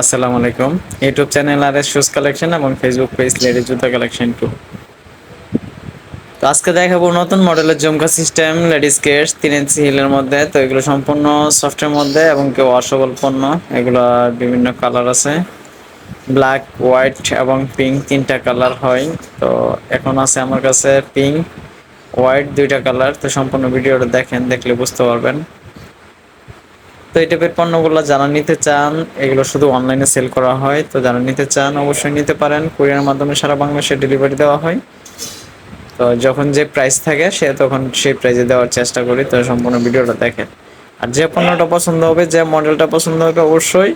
আসসালামু আলাইকুম। YouTube channel R S shoes collection এবং ফেসবুক পেজ লেডি জুতা কালেকশন টু তো আজকে দেখাবো নতুন মডেলের জমকা সিস্টেম লেডিস কেয়ার্স তিন ইঞ্চি হিলের মধ্যে। তো এগুলো সম্পূর্ণ সফটের মধ্যে এবং কেউ ওয়াশেবল পণ্য। এগুলো বিভিন্ন কালার আছে। ব্ল্যাক হোয়াইট এবং পিঙ্ক তিনটা কালার হয়। তো এখন আছে আমার কাছে পিঙ্ক হোয়াইট দুইটা কালার তো সম্পূর্ণ ভিডিওটা দেখেন, দেখলে বুঝতে পারবেন। এই টাইপের পণ্যগুলো যারা নিতে চান এগুলো শুধু অনলাইনে সেল করা হয়। তো যারা নিতে চান অবশ্যই নিতে পারেন। কুরিয়ার মাধ্যমে সারা বাংলাদেশে ডেলিভারি দেওয়া হয়। তো যখন যে প্রাইস থাকে সে তখন সেই প্রাইসে দেওয়ার চেষ্টা করি। তো সম্পূর্ণ ভিডিওটা দেখেন। আর যে পণ্যটা পছন্দ হবে যে মডেলটা পছন্দ হবে অবশ্যই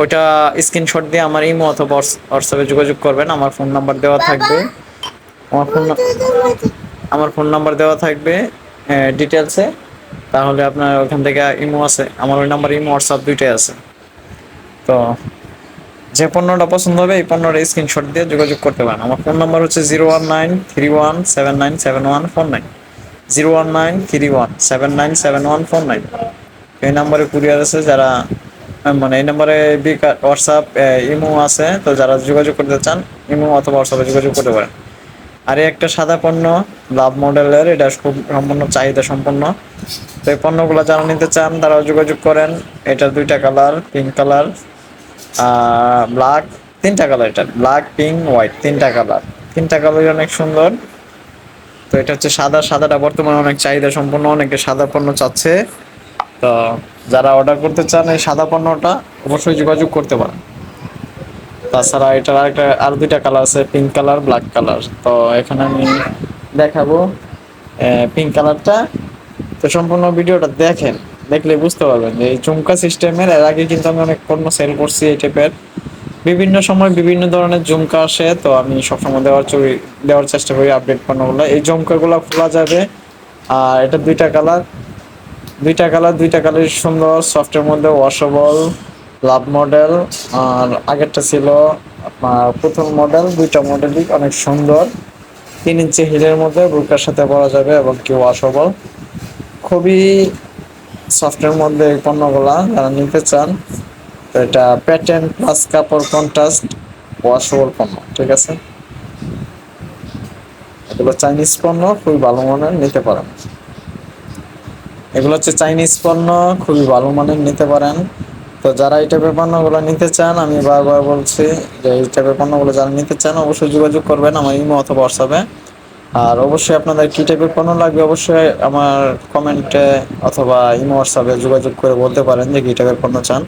ওইটা স্ক্রিনশট দিয়ে আমার ইমো অথবা হোয়াটসঅ্যাপে যোগাযোগ করবেন। আমার ফোন নাম্বার দেওয়া থাকবে। আমার ফোন আমার ফোন নাম্বার দেওয়া থাকবে ডিটেলসে তাহলে আপনার ওখান থেকে ইমো আছে। আমার ওই নাম্বার ইমো হোয়াটসঅ্যাপ দুইটাই আছে। তো যে পণ্যটা পছন্দ হবে, এই পণ্যটা স্ক্রিনশট দিয়ে যোগাযোগ করতে পারেন। আমার ফোন নাম্বার হচ্ছে zero one nine three one seven nine seven one four nine zero one nine three one seven nine seven one four nine এই নাম্বারে কুরিয়ার আছে যারা মানে এই নাম্বারে হোয়াটসঅ্যাপ ইমো আছে। তো যারা যোগাযোগ করতে চান, ইমো অথবা হোয়াটসঅ্যাপে যোগাযোগ করতে পারেন। আর একটা সাদা পণ্য লাভ মডেলের, এটা খুব সম্পূর্ণ চাহিদা সম্পন্ন। তো এই পণ্যগুলো যারা নিতে চান, তারাও যোগাযোগ করেন। এটা দুইটা কালার পিঙ্ক কালার ব্ল্যাক তিনটা কালার এটা ব্ল্যাক পিঙ্ক হোয়াইট তিনটা কালার। তিনটা কালারই অনেক সুন্দর। তো এটা হচ্ছে সাদা, সাদাটা বর্তমানে অনেক চাহিদা সম্পন্ন, অনেকে সাদা পণ্য চাচ্ছে। তো যারা অর্ডার করতে চান এই সাদা পণ্যটা, অবশ্যই যোগাযোগ করতে পারেন। তাছাড়া এটার আরেকটা, আর দুইটা কালার আছে পিঙ্ক কালার ব্ল্যাক কালার তো এখানে আমি দেখাবো পিঙ্ক কালারটা তো সম্পূর্ণ ভিডিওটা দেখেন, দেখলে বুঝতে পারবেন যে এই চুমকা সিস্টেমের এর আগে কিন্তু আমি অনেক পণ্য সেল করছি এই টাইপের বিভিন্ন সময় বিভিন্ন ধরনের জুমকা আসে, তো আমি সবসময় দেওয়ার চুরি, দেওয়ার চেষ্টা করি আপডেট পণ্যগুলো। এই জুমকাগুলো খোলা যাবে, আর এটা দুইটা কালার দুইটা কালার দুইটা কালার সুন্দর সফটের মধ্যে ওয়াশেবল লাভ মডেল, আর আগেরটা ছিল আপনার প্রথম মডেল, দুইটা মডেলই অনেক সুন্দর। তিন ইঞ্চি হিলের মধ্যে বুকার সাথে পরা যাবে এবং কি ওয়াশেবল খুবই সফটের মধ্যে এই পণ্যগুলা, যারা নিতে চান, তো এটা প্যাটার্ন প্লাস কাপড় কন্ট্রাস্ট ওয়াশেবল পণ্য, ঠিক আছে? এগুলো চাইনিজ পণ্য, খুবই ভালো মানের, নিতে পারেন। এগুলো হচ্ছে চাইনিজ পণ্য, খুবই ভালো মানের, নিতে পারেন। তো যারা এই টাইপের পণ্যগুলো নিতে চান, আমি বারবার বলছি যে এই টাইপের পণ্যগুলো যারা নিতে চান, অবশ্যই যোগাযোগ করবেন আমার ইমো অথবা হোয়াটসঅ্যাপে আর অবশ্যই আপনাদের কী টাইপের পণ্য লাগবে অবশ্যই আমার কমেন্টে অথবা ইমো হোয়াটসঅ্যাপে যোগাযোগ করে বলতে পারেন যে কী টাইপের পণ্য চান।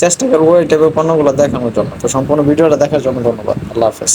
চেষ্টা করব এই টাইপের পণ্যগুলো দেখানোর জন্য। তো সম্পূর্ণ ভিডিওটা দেখার জন্য ধন্যবাদ। আল্লাহ হাফেজ।